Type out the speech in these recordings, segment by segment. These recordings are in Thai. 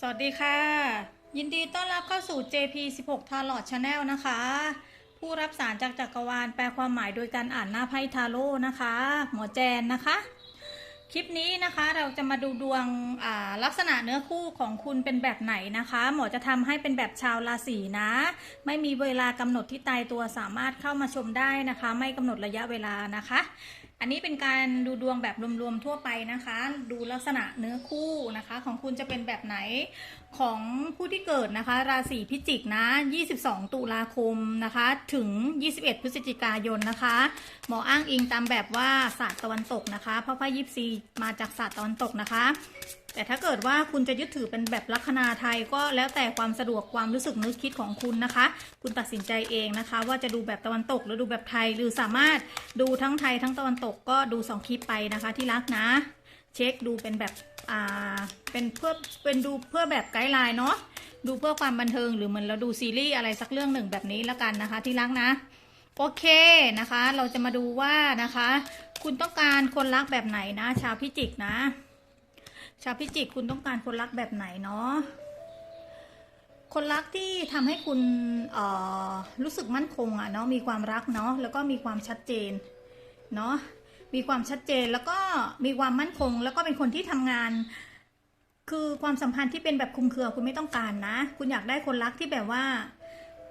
สวัสดีค่ะ ยินดีต้อนรับเข้าสู่ JP 16 Tarot Channel นะคะ ผู้รับสารจากจักรวาลแปลความหมายโดยการอ่านหน้าไพ่ทาโร่นะคะ หมอแจนนะคะ คลิปนี้นะคะเราจะมาดูดวงลักษณะเนื้อคู่ของคุณเป็นแบบไหนนะคะ หมอจะทำให้เป็นแบบชาวราศีนะ ไม่มีเวลากำหนดที่ตายตัวสามารถเข้ามาชมได้นะคะ ไม่กำหนดระยะเวลานะคะ อันนี้เป็นการดูดวงแบบรวมๆทั่วไปนะคะ ดูลักษณะเนื้อคู่นะคะ ของคุณจะเป็นแบบไหน ของผู้ที่เกิดนะคะ ราศีพิจิกนะ 22 ตุลาคมนะคะ ถึง 21 พฤศจิกายนนะคะ หมออ้างอิงตามแบบว่าศาสตร์ตะวันตกนะคะ เพราะพ่ยิปซีมาจากศาสตร์ตะวันตกนะคะ แต่ถ้าเกิดว่าคุณจะยึดถือเป็นแบบลัคนาไทยก็แล้วแต่ความสะดวกความรู้สึกนึกคิดของคุณนะคะ คุณตัดสินใจเองนะคะ ว่าจะดูแบบตะวันตกหรือดูแบบไทย หรือสามารถดูทั้งไทยทั้งตะวันตกก็ดูสองคลิปไปนะคะ ที่รักนะ เช็คดูเป็นแบบ อ่าเป็นเพื่อเป็นดูเพื่อแบบไกด์ไลน์เนาะดูเพื่อความบันเทิงหรือเหมือนเราดูซีรีส์อะไรสักเรื่องหนึ่งแบบนี้แล้วกันนะคะที่รักนะโอเคนะคะ เราจะมาดูว่านะคะ คุณต้องการคนรักแบบไหนนะ ชาวพิจิกนะ ชาวพิจิกคุณต้องการคนรักแบบไหนเนาะคนรักที่ทำให้คุณเอ่อรู้สึกมั่นคงอะเนาะมีความรักเนาะแล้วก็มีความชัดเจนเนาะ มีความชัดเจนแล้วก็มีความมั่นคง แล้วก็เป็นคนที่ทำงาน คือความสัมพันธ์ที่เป็นแบบคุมเครือคุณไม่ต้องการนะ คุณอยากได้คนรักที่แบบว่า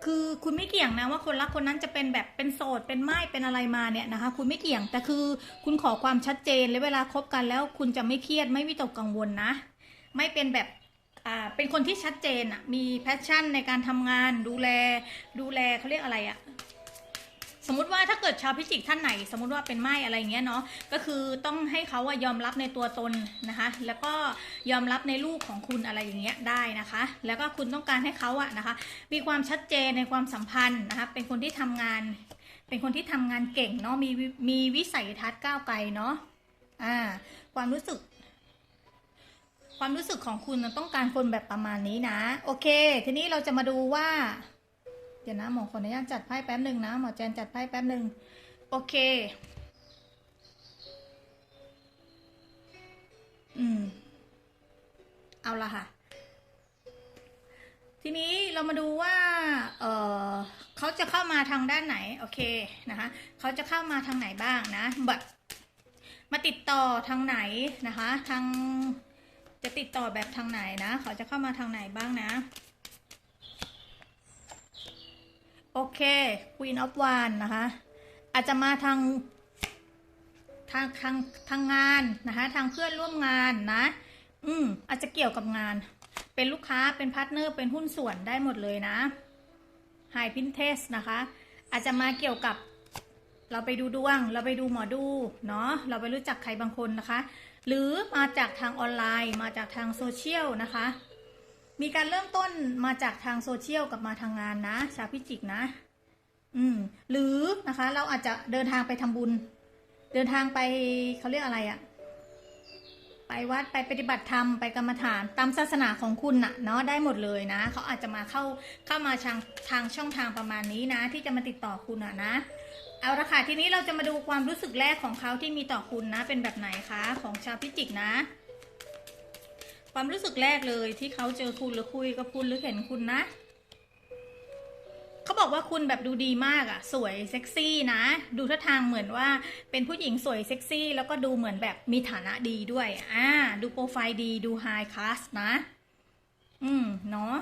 คือคุณไม่เกี่ยงนะว่าคนรักคนนั้นจะเป็นแบบเป็นโสดเป็นไม้เป็นอะไรมาเนี่ยนะคะ คุณไม่เกี่ยงแต่คือคุณขอความชัดเจนและเวลาคบกันแล้ว คุณจะไม่เครียดไม่วิตกกังวลนะ ไม่เป็นแบบอ่าเป็นคนที่ชัดเจนอะมีแพชชั่นในการทำงานดูแลดูแลเขาเรียกอะไรอะ สมมติว่าถ้าเกิดชาวพิจิกท่านไหน สมมติว่าเป็นไม้อะไรอย่างเงี้ยเนาะก็คือต้องให้เขาอะยอมรับในตัวตนนะคะ แล้วก็ยอมรับในลูกของคุณอะไรอย่างเงี้ยได้นะคะ แล้วก็คุณต้องการให้เขาอะนะคะ มีความชัดเจนในความสัมพันธ์นะคะ เป็นคนที่ทำงาน เป็นคนที่ทำงานเก่งเนาะมีมีวิสัยทัศน์ก้าวไกลเนาะอ่าความรู้สึกความรู้สึกของคุณต้องการคนแบบประมาณนี้นะ โอเค ทีนี้เราจะมาดูว่า เดี๋ยวนะหมอขออนุญาตจัดไพ่แป๊บหนึ่งนะหมอแจนจัดไพ่แป๊บหนึ่งโอเค อืม เอาละค่ะ ทีนี้เรามาดูว่า เออเขาจะเข้ามาทางด้านไหน โอเคนะคะเขาจะเข้ามาทางไหนบ้างนะแบบมาติดต่อทางไหนนะคะ ทางจะติดต่อแบบทางไหนนะเขาจะเข้ามาทางไหนบ้างนะ โอเค Queen of Wands นะคะ อาจจะมาทางทางทางทางงานนะคะ ทางเพื่อนร่วมงานนะ อืม อาจจะเกี่ยวกับงาน เป็นลูกค้าเป็นพาร์ทเนอร์ เป็นหุ้นส่วนได้หมดเลยนะ High Pinterest นะคะ อาจจะมาเกี่ยวกับ เราไปดูดวง เราไปดูหมอดูเนาะ เราไปรู้จักใครบางคนนะคะ หรือมาจากทางออนไลน์ มาจากทางโซเชียลนะคะ มีการเริ่มต้นมาจากทางโซเชียลกับมาทางงานนะ ชาวพิจิกนะ อืม หรือนะคะเราอาจจะเดินทางไปทำบุญ เดินทางไปเขาเรียกอะไรอะไปวัดไปปฏิบัติธรรมไปกรรมฐานตามศาสนาของคุณน่ะเนาะได้หมดเลยนะเขาอาจจะมาเข้าเข้ามาทางทางช่องทางประมาณนี้นะ ที่จะมาติดต่อคุณอะนะ เอาละค่ะทีนี้เราจะมาดูความรู้สึกแรกของเขาที่มีต่อคุณนะ เป็นแบบไหนคะ ของชาวพิจิกนะ ความรู้สึกแรกเลยที่เขาเจอคุณหรือคุยกับคุณหรือเห็นคุณนะ เขาบอกว่าคุณแบบดูดีมากอะสวยเซ็กซี่นะ ดูท่าทางเหมือนว่าเป็นผู้หญิงสวยเซ็กซี่ แล้วก็ดูเหมือนแบบมีฐานะดีด้วย อ่า ดูโปรไฟล์ดี ดูไฮคลาสนะ อืม เนาะ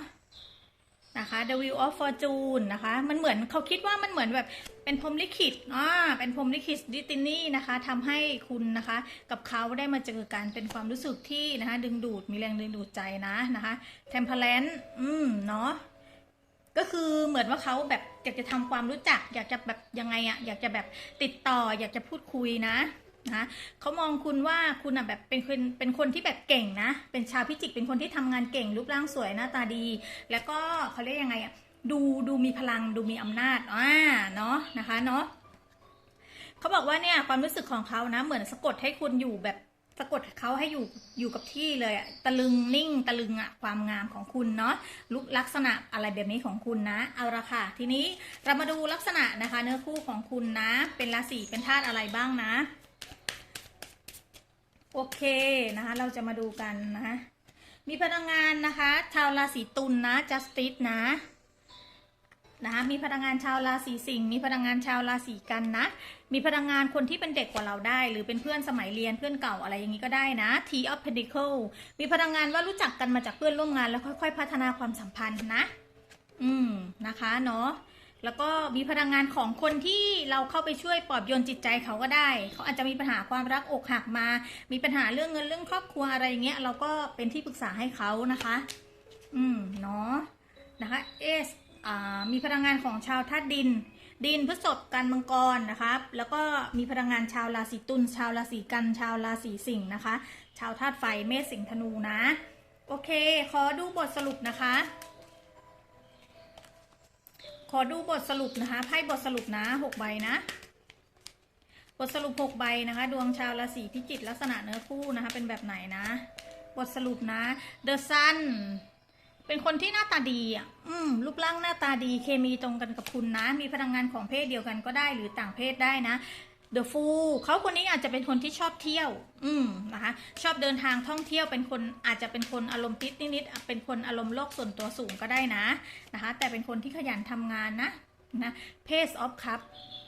นะคะ The Wheel of Fortune นะคะ มันเหมือนเขาคิดว่ามันเหมือนแบบเป็นพรมลิขิตอ่าเป็นพรมลิขิตดิตินี่นะคะทำให้คุณนะคะ กับเขาได้มาเจอกันเป็นความรู้สึกที่นะคะ ดึงดูดมีแรงดึงดูดใจนะนะคะ t e m p e r a n c อืมเนาะก็คือเหมือนว่าเขาแบบอยากจะทำความรู้จัก อยากจะแบบยังไงอะอยากจะแบบติดต่อ อยากจะพูดคุยนะ นะเขามองคุณว่าคุณอะแบบเป็นคนเป็นคนที่แบบเก่งนะ เป็นชาวพิจิก เป็นคนที่ทำงานเก่ง รูปร่างสวยหน้าตาดี แล้วก็เขาเรียกยังไงอะดูดูมีพลังดูมีอำนาจอ่าเนาะนะคะเนาะเขาบอกว่าเนี่ยความรู้สึกของเขานะ เหมือนสะกดให้คุณอยู่แบบสะกดเขาให้อยู่อยู่กับที่เลยอะตะลึงนิ่งตะลึงอะความงามของคุณเนาะลุกลักษณะอะไรแบบนี้ของคุณนะ เอาละค่ะ ทีนี้เรามาดูลักษณะนะคะ เนื้อคู่ของคุณนะ เป็นราศีเป็นธาตุอะไรบ้างนะ โอเคนะคะเราจะมาดูกันนะคะมีพลังงานนะคะชาวราศีตุลนะ justice นะนะคะมีพลังงานชาวราศีสิงห์มีพลังงานชาวราศีกันนะ มีพลังงานคนที่เป็นเด็กกว่าเราได้ หรือเป็นเพื่อนสมัยเรียนเพื่อนเก่าอะไรอย่างนี้ก็ได้นะ T of Pentacle มีพลังงานว่ารู้จักกันมาจากเพื่อนร่วมงานแล้วค่อย ๆ พัฒนาความสัมพันธ์นะ อืมนะคะเนาะ แล้วก็มีพลังงานของคนที่เราเข้าไปช่วยปลอบโยนจิตใจเขาก็ได้ เขาอาจจะมีปัญหาความรักอกหักมา มีปัญหาเรื่องเงินเรื่องครอบครัวอะไรอย่างเงี้ย เราก็เป็นที่ปรึกษาให้เขานะคะ อืม เนาะ นะคะ เอสอ่ามีพลังงานของชาวธาตุดิน ดินพฤษภกันมังกรนะครับ แล้วก็มีพลังงานชาวราศีตุล ชาวราศีกัน ชาวราศีสิงห์นะคะ ชาวธาตุไฟ เมษสิงห์ธนูนะ โอเค ขอดูบทสรุปนะคะ ขอดูบทสรุปนะคะไพ่บทสรุปนะหกใบนะ บทสรุปหกใบนะคะ ดวงชาวราศีพิจิกลักษณะเนื้อคู่นะคะ เป็นแบบไหนนะ บทสรุปนะ The Sun เป็นคนที่หน้าตาดีอะ อืมรูปร่างหน้าตาดี เคมีตรงกันกับคุณนะ มีพลังงานของเพศเดียวกันก็ได้หรือต่างเพศได้นะ The Fool เขาคนนี้อาจจะเป็นคนที่ชอบเที่ยว อืมนะคะ ชอบเดินทางท่องเที่ยวเป็นคนอาจจะเป็นคนอารมณ์ติดนิดๆเป็นคนอารมณ์โลกส่วนตัวสูงก็ได้นะนะคะ แต่เป็นคนที่ขยันทำงานนะนะ Pace of Cup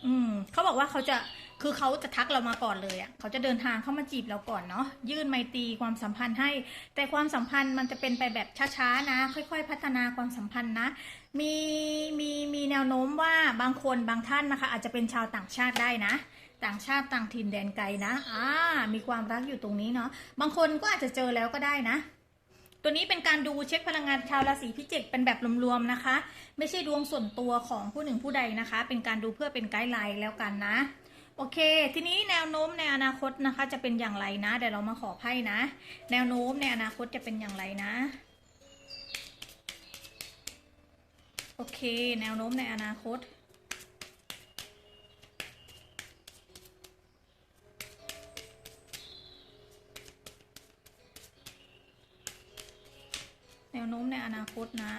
อืมเขาบอกว่าเขาจะคือเขาจะทักเรามาก่อนเลยอะ่ะเขาจะเดินทางเข้ามาจีบเราก่อนเนาะยื่นไมตรีความสัมพันธ์ให้ แต่ความสัมพันธ์มันจะเป็นไปแบบช้าๆนะ ค่อยๆ พัฒนาความสัมพันธ์นะ มีมีมีแนวโน้มว่าบางคนบางท่านนะคะ อาจจะเป็นชาวต่างชาติได้นะ ต่างชาติต่างถิ่นแดนไกลนะอ่ามีความรักอยู่ตรงนี้เนาะบางคนก็อาจจะเจอแล้วก็ได้นะ ตัวนี้เป็นการดูเช็คพลังงานชาวราศีพิจิกเป็นแบบรวมๆนะคะ ไม่ใช่ดวงส่วนตัวของผู้หนึ่งผู้ใดนะคะ เป็นการดูเพื่อเป็นไกด์ไลน์แล้วกันนะโอเค ทีนี้แนวโน้มในอนาคตนะคะ จะเป็นอย่างไรนะ เดี๋ยวเรามาขอไพ่นะ แนวโน้มในอนาคตจะเป็นอย่างไรนะ โอเค แนวโน้มในอนาคต น้มในอนาคตนะ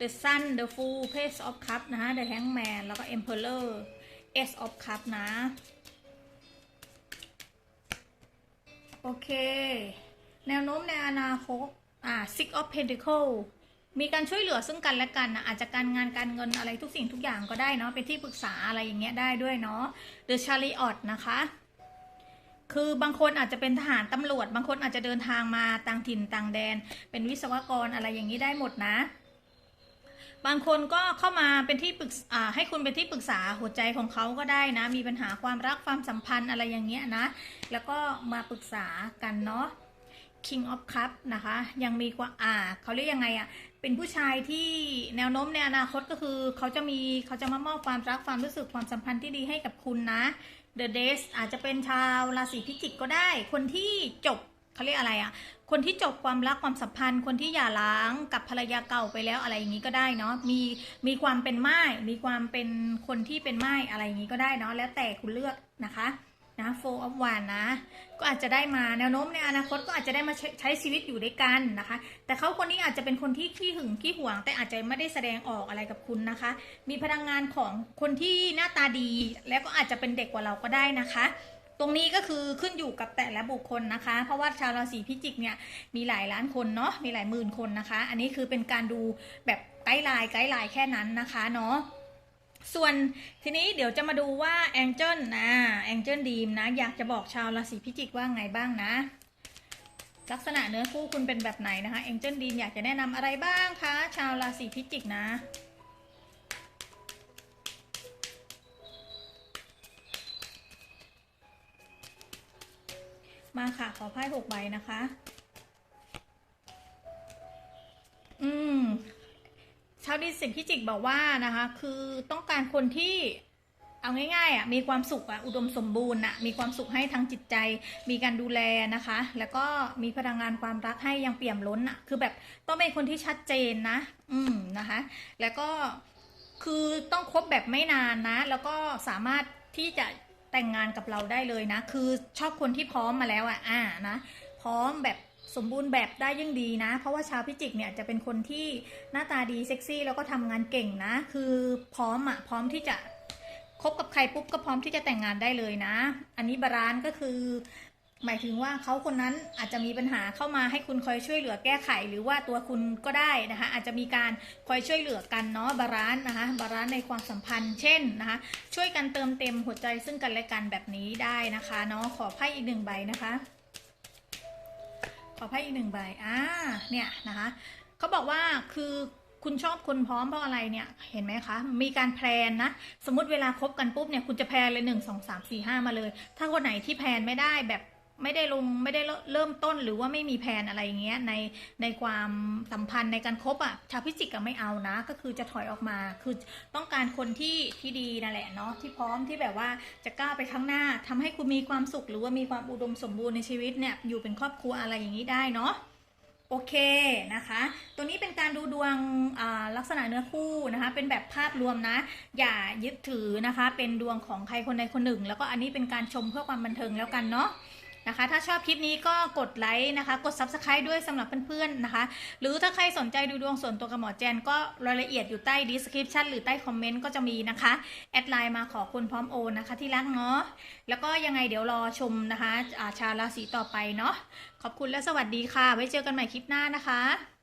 The Sun The Fool Page of Cup นะ The Hangman แล้วก็ Emperor Ace of Cup นะ โอเค แนวโน้มในอนาคต อ่า Six of Pentacle มีการช่วยเหลือซึ่งกันและกันนะอาจจะการงานการเงินอะไรทุกสิ่งทุกอย่างก็ได้เนาะเป็นที่ปรึกษาอะไรอย่างเงี้ยได้ด้วยเนาะ The Chariot นะคะ คือบางคนอาจจะเป็นทหารตำรวจ บางคนอาจจะเดินทางมาต่างถิ่นต่างแดน เป็นวิศวกรอะไรอย่างนี้ได้หมดนะ บางคนก็เข้ามาเป็นที่ปรึกษาให้คุณเป็นที่ปรึกษาหัวใจของเขาก็ได้นะ มีปัญหาความรักความสัมพันธ์อะไรอย่างเงี้ยนะ แล้วก็มาปรึกษากันเนาะ King of Cup นะคะ ยังมีกว่าอ่าเขาเรียกยังไงอะ เป็นผู้ชายที่แนวโน้มในอนาคตก็คือ เขาจะมีเขาจะมามอบความรักความรู้สึกความสัมพันธ์ที่ดีให้กับคุณนะ The d a y s อาจจะเป็นชาวราศีพิจิกก็ได้ คนที่จบเขาเรียกอะไรอะคนที่จบความรักความสัมพันธ์ คนที่หย่าร้างกับภรรยาเก่าไปแล้วอะไรอย่างนี้ก็ได้เนาะมีมีความเป็นไม้มีความเป็นคนที่เป็นไม้อะไรอย่างนี้ก็ได้เนาะแล้วแต่คุณเลือกนะคะ นะ four of one นะ ก็อาจจะได้มาแนวโน้มในอนาคตก็อาจจะได้มาใช้ใช้ชีวิตอยู่ด้วยกันนะคะ แต่เขาคนนี้อาจจะเป็นคนที่ขี้หึงขี้หวง แต่อาจจะไม่ได้แสดงออกอะไรกับคุณนะคะ มีพลังงานของคนที่หน้าตาดี แล้วก็อาจจะเป็นเด็กกว่าเราก็ได้นะคะตรงนี้ก็คือขึ้นอยู่กับแต่ละบุคคลนะคะ เพราะว่าชาวราศีพิจิกเนี่ยมีหลายล้านคนเนาะมีหลายหมื่นคนนะคะ อันนี้คือเป็นการดูแบบไกด์ไลน์ไกด์ไลน์แค่นั้นนะคะเนาะ ส่วนทีนี้เดี๋ยวจะมาดูว่าแองเจิลนะแองเจิลดีมนะ อยากจะบอกชาวราศีพิจิกว่าไงบ้างนะ ลักษณะเนื้อคู่คุณเป็นแบบไหนนะคะแองเจิลดีมอยากจะแนะนำอะไรบ้างคะชาวราศีพิจิกนะมาค่ะ ขอไพ่หกใบนะคะาวดิสิงห์พิจิกบอกว่านะคะ คือต้องการคนที่เอาง่ายๆอะมีความสุขอะอุดมสมบูรณ์อะมีความสุขให้ทั้งจิตใจ มีการดูแลนะคะ แล้วก็มีพลังงานความรักให้ยังเปี่ยมล้นอะคือแบบต้องเป็นคนที่ชัดเจนนะ อืมนะคะ แล้วก็คือต้องคบแบบไม่นานนะ แล้วก็สามารถที่จะแต่งงานกับเราได้เลยนะ คือชอบคนที่พร้อมมาแล้วอะอ่านะ พร้อมแบบ สมบูรณ์แบบได้ยิ่งดีนะ เพราะว่าชาวพิจิกเนี่ยจะเป็นคนที่หน้าตาดีเซ็กซี่แล้วก็ทำงานเก่งนะ คือพร้อมอะพร้อมที่จะคบกับใครปุ๊บก็พร้อมที่จะแต่งงานได้เลยนะ อันนี้บารานก็คือ หมายถึงว่าเขาคนนั้นอาจจะมีปัญหาเข้ามาให้คุณคอยช่วยเหลือแก้ไข หรือว่าตัวคุณก็ได้นะคะ อาจจะมีการคอยช่วยเหลือกันเนาะบาลานนะคะ บาลานในความสัมพันธ์เช่นนะคะ ช่วยกันเติมเต็มหัวใจซึ่งกันและกันแบบนี้ได้นะคะเนาะขอไพ่อีกหนึ่งใบนะคะ ขอไพ่อีกหนึ่งใบ อ่า เนี่ยนะคะ เขาบอกว่าคือคุณชอบคนพร้อมเพราะอะไรเนี่ย เห็นไหมคะ มีการแพลนนะ สมมติเวลาคบกันปุ๊บเนี่ย คุณจะแพลนเลยหนึ่งสองสามสี่ห้ามาเลย ถ้าคนไหนที่แพลนไม่ได้แบบ ไม่ได้ลงไม่ได้เริ่มต้นหรือว่าไม่มีแพลนอะไรอย่างเงี้ยในในความสัมพันธ์ในการคบอะ่ะชาวพิจิกก็ไม่เอานะ ก็คือจะถอยออกมาคือต้องการคนที่ที่ดีนั่นแหละเนาะที่พร้อมที่แบบว่าจะก้าวไปข้างหน้าทำให้คุณมีความสุข หรือว่ามีความอุดมสมบูรณ์ในชีวิตเนี่ยอยู่เป็นครอบครัวอะไรอย่างนี้ได้เนาะโอเคนะคะ ตัวนี้เป็นการดูดวงลักษณะเนื้อคู่นะคะ เป็นแบบภาพรวมนะ อย่ายึดถือนะคะ เป็นดวงของใครคนใดคนหนึ่ง แล้วก็อันนี้เป็นการชมเพื่อความบันเทิงแล้วกันเนาะ นะคะ ถ้าชอบคลิปนี้ก็กดไลค์นะคะ กด subscribe ด้วยสำหรับเพื่อนๆนะคะ หรือถ้าใครสนใจดูดวงส่วนตัวกับหมอแจนก็รายละเอียดอยู่ใต้ description หรือใต้คอมเมนต์ก็จะมีนะคะ แอดไลน์มาขอคุณพร้อมโอนนะคะที่รักเนาะแล้วก็ยังไงเดี๋ยวรอชมนะคะอาชาราศีต่อไปเนาะขอบคุณและสวัสดีค่ะ ไว้เจอกันใหม่คลิปหน้านะคะ